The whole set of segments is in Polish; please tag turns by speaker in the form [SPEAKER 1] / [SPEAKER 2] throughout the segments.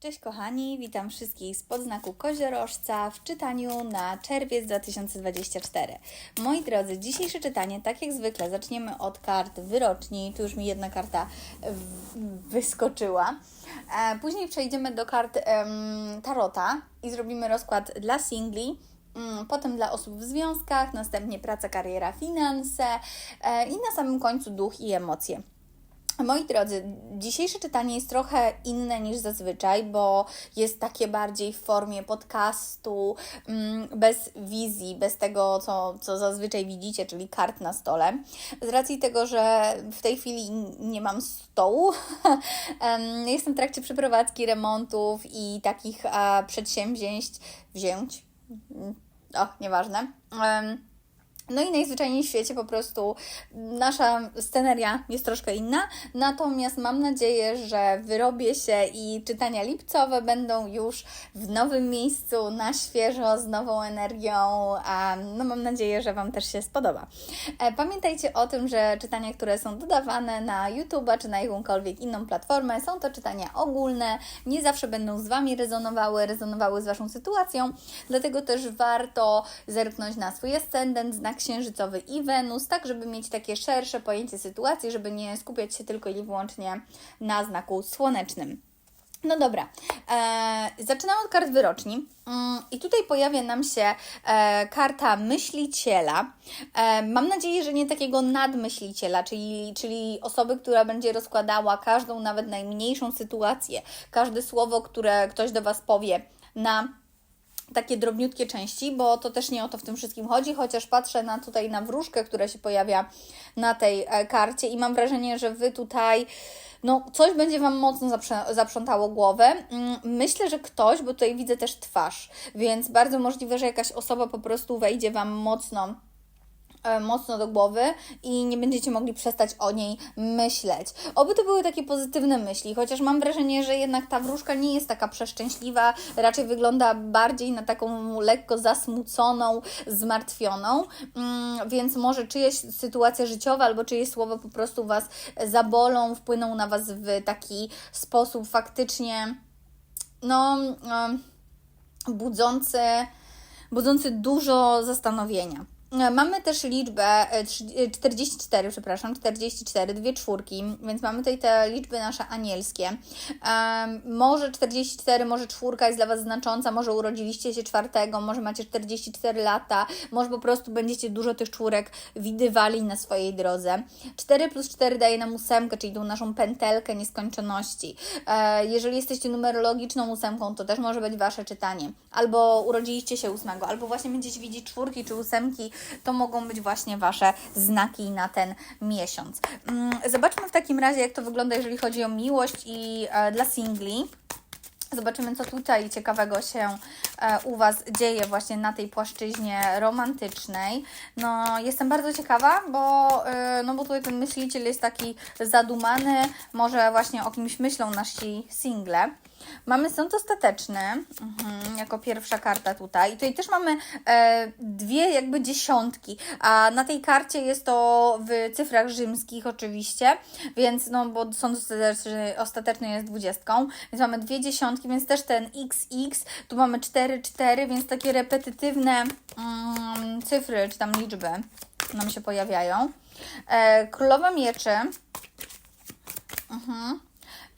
[SPEAKER 1] Cześć kochani, witam wszystkich z podznaku Koziorożca w czytaniu na czerwiec 2024. Moi drodzy, dzisiejsze czytanie, tak jak zwykle, zaczniemy od kart wyroczni. Tu już mi jedna karta wyskoczyła. E, Później przejdziemy do kart em, Tarota i zrobimy rozkład dla singli. mm, Potem dla osób w związkach, następnie praca, kariera, finanse e, i na samym końcu duch i emocje. Moi drodzy, dzisiejsze czytanie jest trochę inne niż zazwyczaj, bo jest takie bardziej w formie podcastu, mm, bez wizji, bez tego, co, co zazwyczaj widzicie, czyli kart na stole. Z racji tego, że w tej chwili nie mam stołu, em, jestem w trakcie przeprowadzki remontów i takich e, przedsięwzięć wziąć. Mm, O, nieważne. No i najzwyczajniej w świecie po prostu nasza sceneria jest troszkę inna, natomiast mam nadzieję, że wyrobię się i czytania lipcowe będą już w nowym miejscu, na świeżo, z nową energią. A no mam nadzieję, że Wam też się spodoba. E, Pamiętajcie o tym, że czytania, które są dodawane na YouTube'a czy na jakąkolwiek inną platformę, są to czytania ogólne, nie zawsze będą z Wami rezonowały, rezonowały z Waszą sytuacją, dlatego też warto zerknąć na swój ascendent, znak księżycowy i Wenus, tak żeby mieć takie szersze pojęcie sytuacji, żeby nie skupiać się tylko i wyłącznie na znaku słonecznym. No dobra, e, zaczynamy od kart wyroczni. Mm, I tutaj pojawia nam się e, karta myśliciela. E, mam nadzieję, że nie takiego nadmyśliciela, czyli, czyli osoby, która będzie rozkładała każdą, nawet najmniejszą sytuację, każde słowo, które ktoś do Was powie na takie drobniutkie części, bo to też nie o to w tym wszystkim chodzi, chociaż patrzę na tutaj na wróżkę, która się pojawia na tej e, karcie i mam wrażenie, że Wy tutaj no coś będzie Wam mocno zaprzątało głowę. Mm, Myślę, że ktoś, bo tutaj widzę też twarz, więc bardzo możliwe, że jakaś osoba po prostu wejdzie Wam mocno mocno do głowy i nie będziecie mogli przestać o niej myśleć. Oby to były takie pozytywne myśli, chociaż mam wrażenie, że jednak ta wróżka nie jest taka przeszczęśliwa, raczej wygląda bardziej na taką lekko zasmuconą, zmartwioną, mm, więc może czyjaś sytuacja życiowa albo czyjeś słowa po prostu Was zabolą, wpłyną na Was w taki sposób faktycznie, no, em, budzący, budzący dużo zastanowienia. E, Mamy też liczbę e, trzy- e, 44, przepraszam, 44, dwie czwórki, więc mamy tutaj te liczby nasze anielskie. Może 44, może czwórka jest dla Was znacząca, może urodziliście się czwartego, może macie 44 lata, może po prostu będziecie dużo tych czwórek widywali na swojej drodze. 4 plus 4 daje nam ósemkę, czyli tą naszą pętelkę nieskończoności. E, jeżeli jesteście numerologiczną ósemką, to też może być Wasze czytanie. Albo urodziliście się ósmego, albo właśnie będziecie widzieć czwórki czy ósemki, to mogą być właśnie Wasze znaki na ten miesiąc. Mm, Zobaczmy w takim razie, jak to wygląda, jeżeli chodzi o miłość i e, dla singli. Zobaczymy, co tutaj ciekawego się e, u Was dzieje właśnie na tej płaszczyźnie romantycznej. No, jestem bardzo ciekawa, bo, e, no bo tutaj ten myśliciel jest taki zadumany, może właśnie o kimś myślą nasi single. Mamy sąd ostateczny, mhm, jako pierwsza karta tutaj. I tutaj też mamy e, dwie jakby dziesiątki, a na tej karcie jest to w cyfrach rzymskich oczywiście, więc no bo sąd ostateczny, ostateczny jest dwudziestką, więc mamy dwie dziesiątki, więc też ten XX, tu mamy 4, 4, więc takie repetytywne mm, cyfry, czy tam liczby nam się pojawiają. E, Królowa mieczy. Mhm.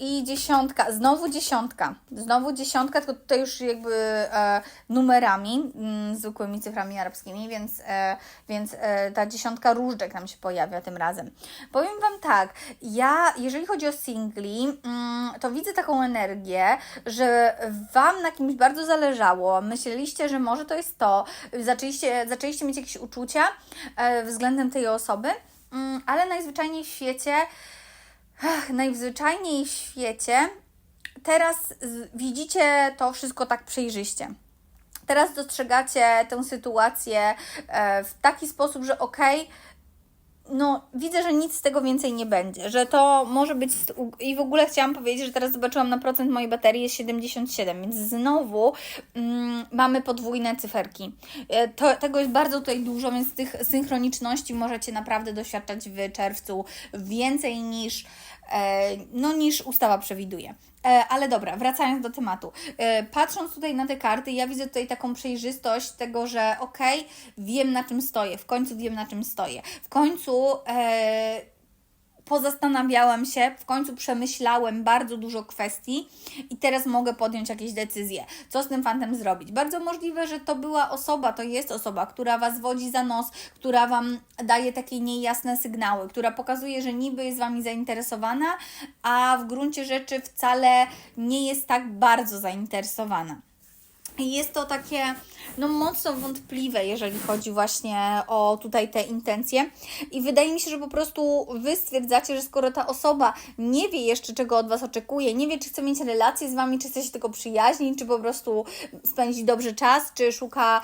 [SPEAKER 1] I dziesiątka, znowu dziesiątka, znowu dziesiątka, tylko tutaj już jakby e, numerami, mm, zwykłymi cyframi arabskimi, więc, e, więc e, ta dziesiątka różdżek nam się pojawia tym razem. Powiem Wam tak, ja, jeżeli chodzi o singli, mm, to widzę taką energię, że Wam na kimś bardzo zależało, myśleliście, że może to jest to, zaczęliście, zaczęliście mieć jakieś uczucia e, względem tej osoby, mm, ale najzwyczajniej w świecie Ach, w świecie teraz widzicie to wszystko tak przejrzyście. Teraz dostrzegacie tę sytuację e, w taki sposób, że okej, no widzę, że nic z tego więcej nie będzie, że to może być i w ogóle chciałam powiedzieć, że teraz zobaczyłam na procent mojej baterii jest 77, więc znowu mm, mamy podwójne cyferki. E, To, tego jest bardzo tutaj dużo, więc tych synchroniczności możecie naprawdę doświadczać w czerwcu więcej niż no, niż ustawa przewiduje. E, Ale dobra, wracając do tematu. E, Patrząc tutaj na te karty, ja widzę tutaj taką przejrzystość tego, że okej, wiem na czym stoję, w końcu wiem na czym stoję. W końcu e, pozastanawiałam się, w końcu przemyślałem bardzo dużo kwestii i teraz mogę podjąć jakieś decyzje. Co z tym fantem zrobić? Bardzo możliwe, że to była osoba, to jest osoba, która Was wodzi za nos, która Wam daje takie niejasne sygnały, która pokazuje, że niby jest Wami zainteresowana, a w gruncie rzeczy wcale nie jest tak bardzo zainteresowana. Jest to takie, no mocno wątpliwe, jeżeli chodzi właśnie o tutaj te intencje. I wydaje mi się, że po prostu Wy stwierdzacie, że skoro ta osoba nie wie jeszcze, czego od Was oczekuje, nie wie, czy chce mieć relację z Wami, czy chce się tylko przyjaźnić, czy po prostu spędzić dobrze czas, czy szuka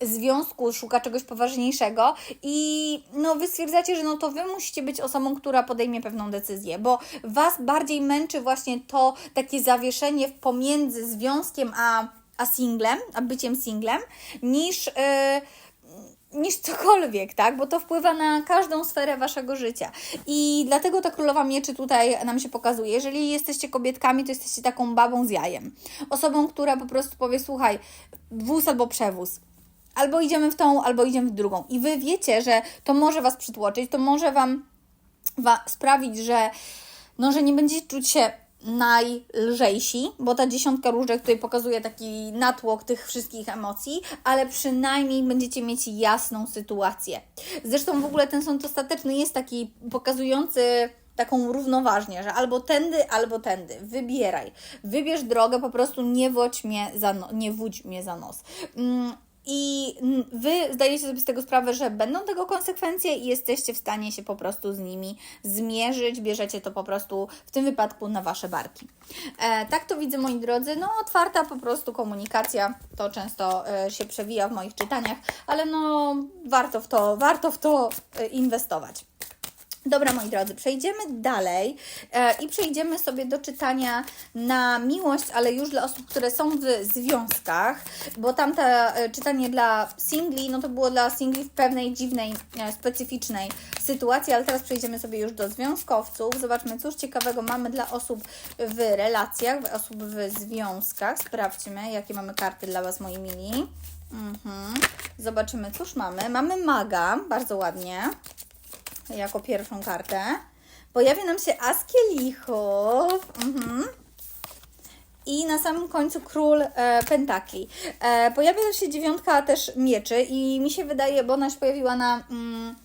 [SPEAKER 1] związku, szuka czegoś poważniejszego i no wy stwierdzacie, że no to wy musicie być osobą, która podejmie pewną decyzję, bo was bardziej męczy właśnie to takie zawieszenie pomiędzy związkiem a, a singlem, a byciem singlem, niż yy, niż cokolwiek, tak? Bo to wpływa na każdą sferę waszego życia. I dlatego ta królowa mieczy tutaj nam się pokazuje. Jeżeli jesteście kobietkami, to jesteście taką babą z jajem. Osobą, która po prostu powie: Słuchaj, wóz albo przewóz. Albo idziemy w tą, albo idziemy w drugą. I wy wiecie, że to może was przytłoczyć, to może wam wa- sprawić, że, no, że nie będziecie czuć się najlżejsi, bo ta dziesiątka różek tutaj pokazuje taki natłok tych wszystkich emocji, ale przynajmniej będziecie mieć jasną sytuację. Zresztą w ogóle ten sąd ostateczny jest taki pokazujący taką równoważnie, że albo tędy, albo tędy. Wybieraj. Wybierz drogę, po prostu nie wodź mnie za, no, nie wódź mnie za nos. Mm, i wy zdajecie sobie z tego sprawę, że będą tego konsekwencje i jesteście w stanie się po prostu z nimi zmierzyć, bierzecie to po prostu w tym wypadku na wasze barki. E, tak to widzę, moi drodzy. No, otwarta po prostu komunikacja, to często e, się przewija w moich czytaniach, ale no, warto w to, warto w to e, inwestować. Dobra, moi drodzy, przejdziemy dalej e, i przejdziemy sobie do czytania na miłość, ale już dla osób, które są w związkach, bo tamte e, czytanie dla singli, no to było dla singli w pewnej dziwnej, e, specyficznej sytuacji, ale teraz przejdziemy sobie już do związkowców. Zobaczmy, cóż ciekawego mamy dla osób w relacjach, osób w związkach. Sprawdźmy, jakie mamy karty dla Was, moi mili. Mhm. Zobaczymy, cóż mamy. Mamy maga, bardzo ładnie jako pierwszą kartę. Pojawia nam się as kielichów. Mhm. I na samym końcu król e, pentakli. E, pojawia się dziewiątka też mieczy i mi się wydaje, bo ona się pojawiła na, mm,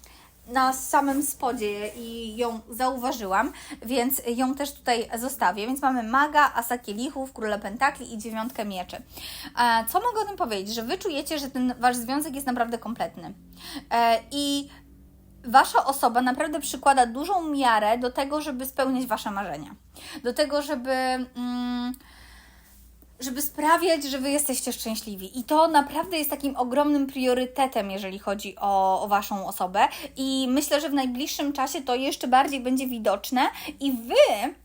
[SPEAKER 1] na samym spodzie i ją zauważyłam, więc ją też tutaj zostawię. Więc mamy maga, asa kielichów, króla pentakli i dziewiątkę mieczy. E, co mogę o tym powiedzieć? Że wy czujecie, że ten wasz związek jest naprawdę kompletny. E, I wasza osoba naprawdę przykłada dużą miarę do tego, żeby spełniać wasze marzenia. Do tego, żeby. Mm, żeby sprawiać, że wy jesteście szczęśliwi. I to naprawdę jest takim ogromnym priorytetem, jeżeli chodzi o, o waszą osobę. I myślę, że w najbliższym czasie to jeszcze bardziej będzie widoczne. I wy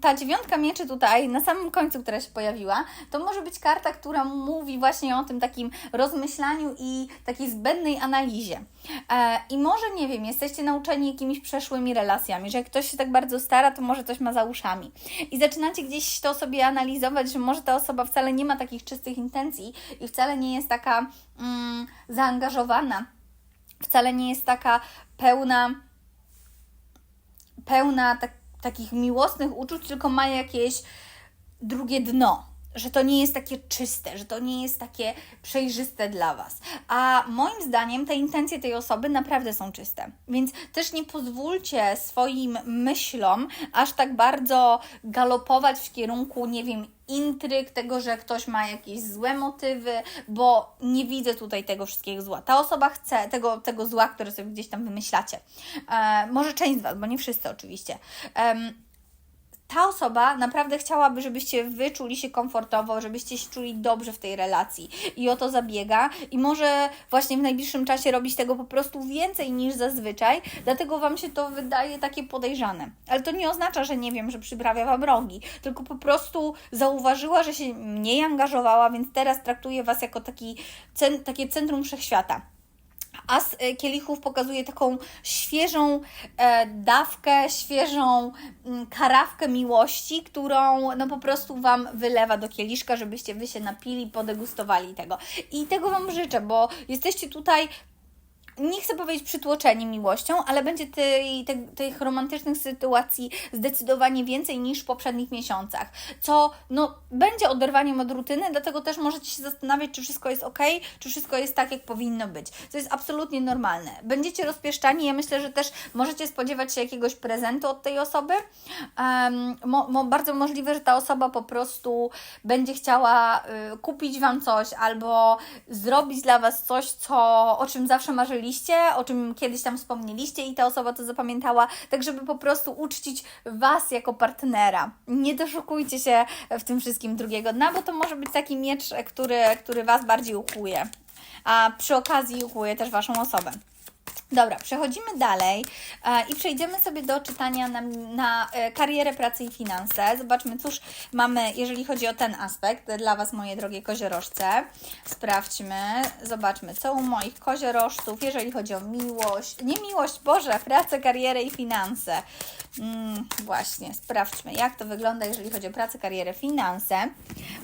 [SPEAKER 1] ta dziewiątka mieczy tutaj, na samym końcu, która się pojawiła, to może być karta, która mówi właśnie o tym takim rozmyślaniu i takiej zbędnej analizie. E, I może, nie wiem, jesteście nauczeni jakimiś przeszłymi relacjami, że jak ktoś się tak bardzo stara, to może coś ma za uszami. I zaczynacie gdzieś to sobie analizować, że może ta osoba wcale nie ma takich czystych intencji i wcale nie jest taka mm, zaangażowana, wcale nie jest taka pełna, pełna tak takich miłosnych uczuć, tylko ma jakieś drugie dno. Że to nie jest takie czyste, że to nie jest takie przejrzyste dla Was. A moim zdaniem te intencje tej osoby naprawdę są czyste. Więc też nie pozwólcie swoim myślom aż tak bardzo galopować w kierunku, nie wiem, intryg, tego, że ktoś ma jakieś złe motywy, bo nie widzę tutaj tego wszystkiego zła. Ta osoba chce tego, tego zła, które sobie gdzieś tam wymyślacie. E, może część z Was, bo nie wszyscy oczywiście. E, ta osoba naprawdę chciałaby, żebyście wyczuli się komfortowo, żebyście się czuli dobrze w tej relacji i o to zabiega i może właśnie w najbliższym czasie robić tego po prostu więcej niż zazwyczaj, dlatego Wam się to wydaje takie podejrzane. Ale to nie oznacza, że nie wiem, że przyprawia Wam rogi, tylko po prostu zauważyła, że się mniej angażowała, więc teraz traktuje Was jako taki, takie centrum wszechświata. As e, kielichów pokazuje taką świeżą e, dawkę, świeżą mm, karawkę miłości, którą no po prostu Wam wylewa do kieliszka, żebyście Wy się napili, podegustowali tego. I tego Wam życzę, bo jesteście tutaj nie chcę powiedzieć przytłoczeni miłością, ale będzie tej, tej, tych romantycznych sytuacji zdecydowanie więcej niż w poprzednich miesiącach, co no, będzie oderwaniem od rutyny, dlatego też możecie się zastanawiać, czy wszystko jest ok, czy wszystko jest tak, jak powinno być. To jest absolutnie normalne. Będziecie rozpieszczani, ja myślę, że też możecie spodziewać się jakiegoś prezentu od tej osoby. Um, mo, mo, bardzo możliwe, że ta osoba po prostu będzie chciała y, kupić Wam coś albo zrobić dla Was coś, co, o czym zawsze marzyliście, o czym kiedyś tam wspomnieliście i ta osoba to zapamiętała, tak żeby po prostu uczcić Was jako partnera. Nie doszukujcie się w tym wszystkim drugiego dna, bo to może być taki miecz, który, który Was bardziej ukłuje, a przy okazji ukłuje też Waszą osobę. Dobra, przechodzimy dalej e, i przejdziemy sobie do czytania na, na e, karierę, pracę i finanse. Zobaczmy, cóż mamy, jeżeli chodzi o ten aspekt dla Was, moje drogie koziorożce. Sprawdźmy, zobaczmy, co u moich koziorożców, jeżeli chodzi o miłość, nie miłość, Boże, pracę, karierę i finanse. Mm, właśnie, sprawdźmy, jak to wygląda, jeżeli chodzi o pracę, karierę, finanse.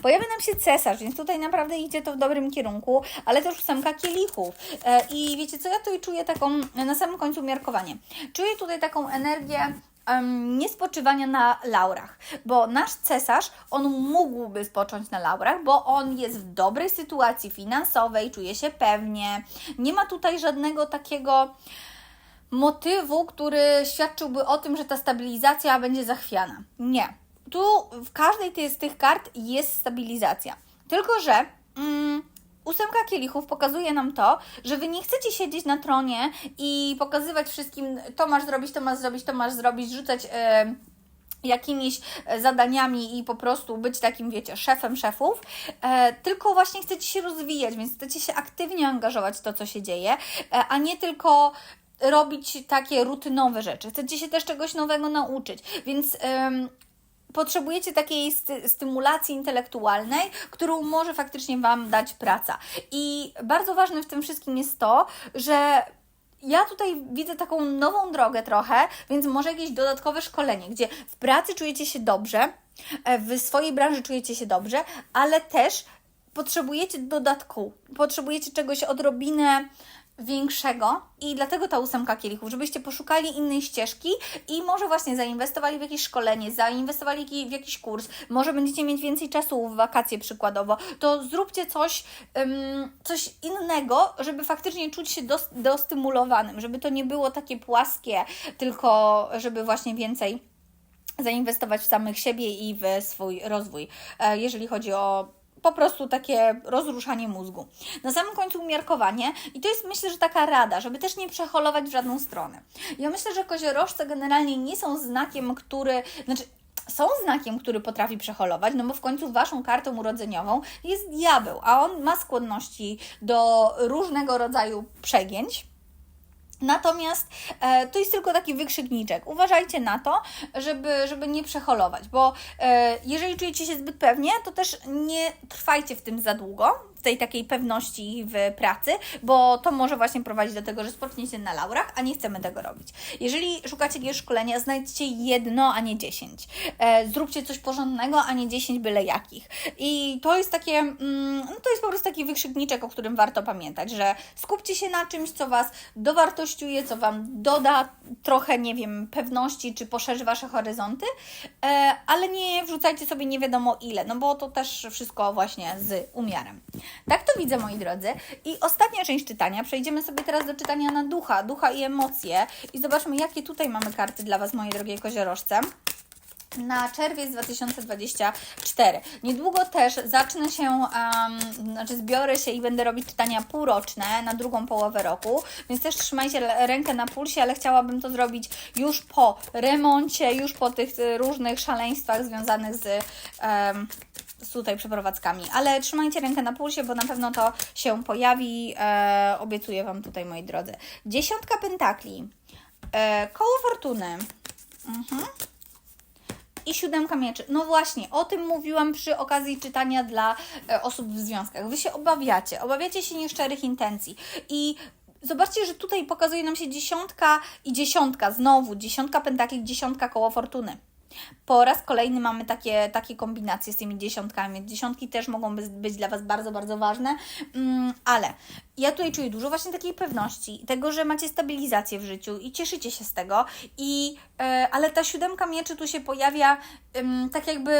[SPEAKER 1] Pojawia nam się cesarz, więc tutaj naprawdę idzie to w dobrym kierunku, ale też ósemka kielichów. E, I wiecie co, ja tutaj czuję taką, na samym końcu umiarkowanie, czuję tutaj taką energię um, niespoczywania na laurach, bo nasz cesarz, on mógłby spocząć na laurach, bo on jest w dobrej sytuacji finansowej, czuje się pewnie, nie ma tutaj żadnego takiego motywu, który świadczyłby o tym, że ta stabilizacja będzie zachwiana. Nie. Tu w każdej z tych kart jest stabilizacja. Tylko, że mm, ósemka kielichów pokazuje nam to, że Wy nie chcecie siedzieć na tronie i pokazywać wszystkim, to masz zrobić, to masz zrobić, to masz zrobić, rzucać... Yy, jakimiś zadaniami i po prostu być takim, wiecie, szefem szefów, e, tylko właśnie chcecie się rozwijać, więc chcecie się aktywnie angażować w to, co się dzieje, e, a nie tylko robić takie rutynowe rzeczy. Chcecie się też czegoś nowego nauczyć, więc potrzebujecie takiej sty stymulacji intelektualnej, którą może faktycznie Wam dać praca. I bardzo ważne w tym wszystkim jest to, że ja tutaj widzę taką nową drogę trochę, więc może jakieś dodatkowe szkolenie, gdzie w pracy czujecie się dobrze, e, w swojej branży czujecie się dobrze, ale też potrzebujecie dodatku, potrzebujecie czegoś odrobinę większego i dlatego ta ósemka kielichów, żebyście poszukali innej ścieżki i może właśnie zainwestowali w jakieś szkolenie, zainwestowali w jakiś kurs, może będziecie mieć więcej czasu w wakacje przykładowo, to zróbcie coś, coś innego, żeby faktycznie czuć się dos, dostymulowanym, żeby to nie było takie płaskie, tylko żeby właśnie więcej zainwestować w samych siebie i w swój rozwój, e, jeżeli chodzi o po prostu takie rozruszanie mózgu. Na samym końcu umiarkowanie i to jest myślę, że taka rada, żeby też nie przeholować w żadną stronę. Ja myślę, że koziorożce generalnie nie są znakiem, który, znaczy są znakiem, który potrafi przeholować, no bo w końcu Waszą kartą urodzeniową jest diabeł, a on ma skłonności do różnego rodzaju przegięć. Natomiast e, to jest tylko taki wykrzykniczek. Uważajcie na to, żeby, żeby nie przeholować, bo e, jeżeli czujecie się zbyt pewnie, to też nie trwajcie w tym za długo, tej takiej pewności w pracy, bo to może właśnie prowadzić do tego, że spoczniecie na laurach, a nie chcemy tego robić. Jeżeli szukacie jakiegoś szkolenia, znajdźcie jedno, a nie dziesięć. E, zróbcie coś porządnego, a nie dziesięć byle jakich. I to jest takie, mm, no to jest po prostu taki wykrzykniczek, o którym warto pamiętać, że skupcie się na czymś, co Was dowartościuje, co Wam doda trochę, nie wiem, pewności, czy poszerzy Wasze horyzonty, e, ale nie wrzucajcie sobie nie wiadomo ile, no bo to też wszystko właśnie z umiarem. Tak to widzę, moi drodzy. I ostatnia część czytania. Przejdziemy sobie teraz do czytania na ducha, ducha i emocje. I zobaczmy, jakie tutaj mamy karty dla Was, moje drogie koziorożce na czerwiec 2024. Niedługo też zacznę się, um, znaczy zbiorę się i będę robić czytania półroczne na drugą połowę roku, więc też trzymajcie rękę na pulsie, ale chciałabym to zrobić już po remoncie, już po tych różnych szaleństwach związanych z um, z tutaj przeprowadzkami. Ale trzymajcie rękę na pulsie, bo na pewno to się pojawi. E, obiecuję Wam tutaj, moi drodzy. Dziesiątka pentakli. E, koło fortuny. Mhm. I siódemka mieczy. No właśnie, o tym mówiłam przy okazji czytania dla e, osób w związkach. Wy się obawiacie, obawiacie się nieszczerych intencji. I Zobaczcie, że tutaj pokazuje nam się dziesiątka i dziesiątka, znowu dziesiątka pentakli, dziesiątka koło fortuny. Po raz kolejny mamy takie, takie kombinacje z tymi dziesiątkami. Dziesiątki też mogą być, dla Was bardzo, bardzo ważne, mm, ale ja tutaj czuję dużo właśnie takiej pewności, tego, że macie stabilizację w życiu i cieszycie się z tego, i, e, ale ta siódemka mieczy tu się pojawia tak jakby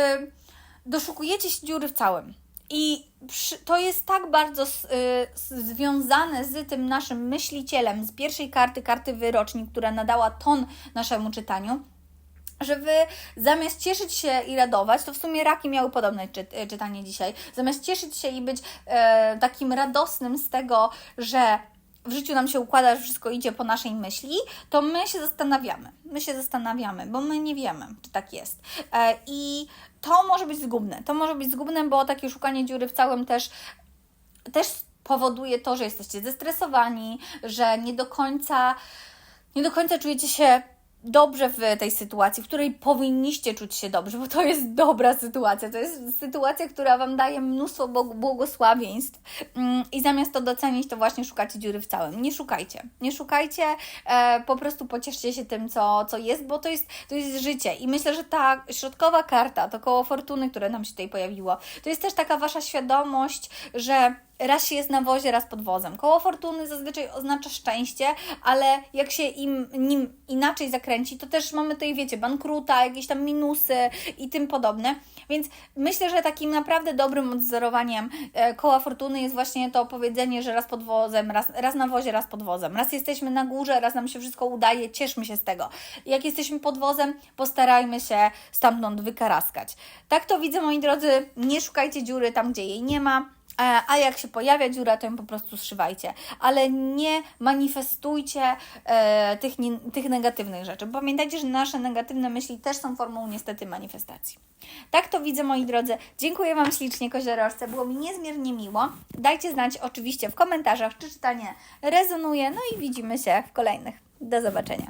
[SPEAKER 1] doszukujecie się dziury w całym. I to jest tak bardzo s- związane z tym naszym myślicielem z pierwszej karty, karty wyroczni, która nadała ton naszemu czytaniu, że wy zamiast cieszyć się i radować, to w sumie raki miały podobne e, czytanie dzisiaj, zamiast cieszyć się i być e, takim radosnym z tego, że w życiu nam się układa, że wszystko idzie po naszej myśli, to my się zastanawiamy. My się zastanawiamy, bo my nie wiemy, czy tak jest. E, I to może być zgubne. To może być zgubne, bo takie szukanie dziury w całym też też powoduje to, że jesteście zestresowani, że nie do końca, nie do końca czujecie się dobrze w tej sytuacji, w której powinniście czuć się dobrze, bo to jest dobra sytuacja. To jest sytuacja, która Wam daje mnóstwo błog- błogosławieństw Mm, i zamiast to docenić, to właśnie szukacie dziury w całym. Nie szukajcie. Nie szukajcie, e, po prostu pocieszcie się tym, co, co jest, bo to jest, to jest życie. I myślę, że ta środkowa karta, to koło fortuny, które nam się tutaj pojawiło, to jest też taka Wasza świadomość, że raz się jest na wozie, raz pod wozem. Koło fortuny zazwyczaj oznacza szczęście, ale jak się im nim inaczej zakręci, to też mamy tutaj, wiecie, bankruta, jakieś tam minusy i tym podobne. Więc myślę, że takim naprawdę dobrym odzorowaniem e, koła fortuny jest właśnie to powiedzenie, że raz pod wozem, raz, raz na wozie, raz pod wozem. Raz jesteśmy na górze, raz nam się wszystko udaje, cieszmy się z tego. Jak jesteśmy pod wozem, postarajmy się stamtąd wykaraskać. Tak to widzę, moi drodzy, nie szukajcie dziury tam, gdzie jej nie ma. E, A jak się pojawia dziura, to ją po prostu zszywajcie. Ale nie manifestujcie e, tych, nie, tych negatywnych rzeczy. Pamiętajcie, że nasze negatywne myśli też są formą niestety manifestacji. Tak to widzę, moi drodzy. Dziękuję Wam ślicznie, koziorożce. Było mi niezmiernie miło. Dajcie znać oczywiście w komentarzach, czy czytanie rezonuje. No i widzimy się w kolejnych. Do zobaczenia.